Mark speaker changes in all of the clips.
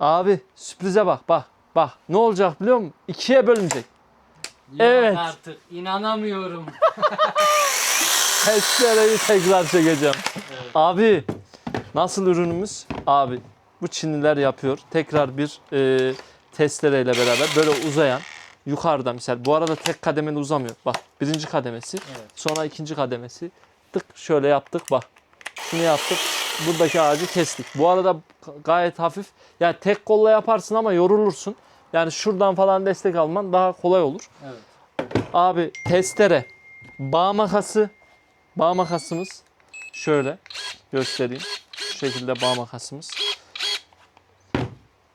Speaker 1: Abi sürprize bak bak bak ne olacak biliyor musun? İkiye bölünecek.
Speaker 2: Yok
Speaker 1: Evet.
Speaker 2: artık inanamıyorum.
Speaker 1: Testereyi tekrar çekeceğim. Abi nasıl ürünümüz? Abi bu Çinliler yapıyor. Tekrar bir e, testereyle beraber böyle uzayan yukarıda misal. Bu arada tek kademeli uzamıyor. Bak birinci kademesi
Speaker 2: Evet.
Speaker 1: sonra ikinci kademesi. Tık şöyle yaptık bak. Şunu yaptık. Buradaki ağacı kestik. Bu arada gayet hafif. Yani tek kolla yaparsın ama yorulursun. Yani şuradan falan destek alman daha kolay olur.
Speaker 2: Evet.
Speaker 1: Abi testere, bağ makası, bağ makasımız şöyle göstereyim. Şu şekilde bağ makasımız.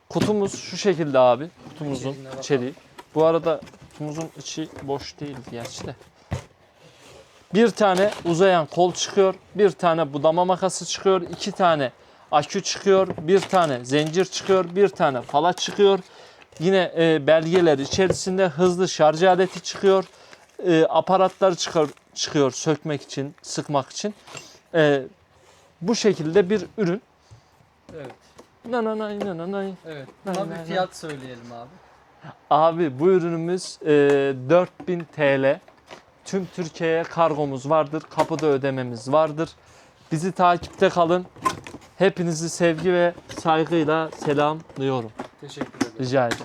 Speaker 1: Kutumuz şu şekilde abi. Kutumuzun içeriği. Bu arada kutumuzun içi boş değil gerçi de. Bir tane uzayan kol çıkıyor. Bir tane budama makası çıkıyor. iki tane akü çıkıyor. Bir tane zincir çıkıyor. Bir tane fala çıkıyor. Yine e, belgeler içerisinde hızlı şarj aleti çıkıyor. E, aparatlar çıkıyor, çıkıyor sökmek için, sıkmak için. E, bu şekilde bir ürün.
Speaker 2: Evet.
Speaker 1: Nananay nananay.
Speaker 2: Evet.
Speaker 1: Nay,
Speaker 2: Buna
Speaker 1: nay,
Speaker 2: bir fiyat söyleyelim abi.
Speaker 1: Abi bu ürünümüz e, 4000 TL. Tüm Türkiye'ye kargomuz vardır. Kapıda ödememiz vardır. Bizi takipte kalın. Hepinizi sevgi ve saygıyla selamlıyorum.
Speaker 2: Teşekkür ederim.
Speaker 1: Rica ederim.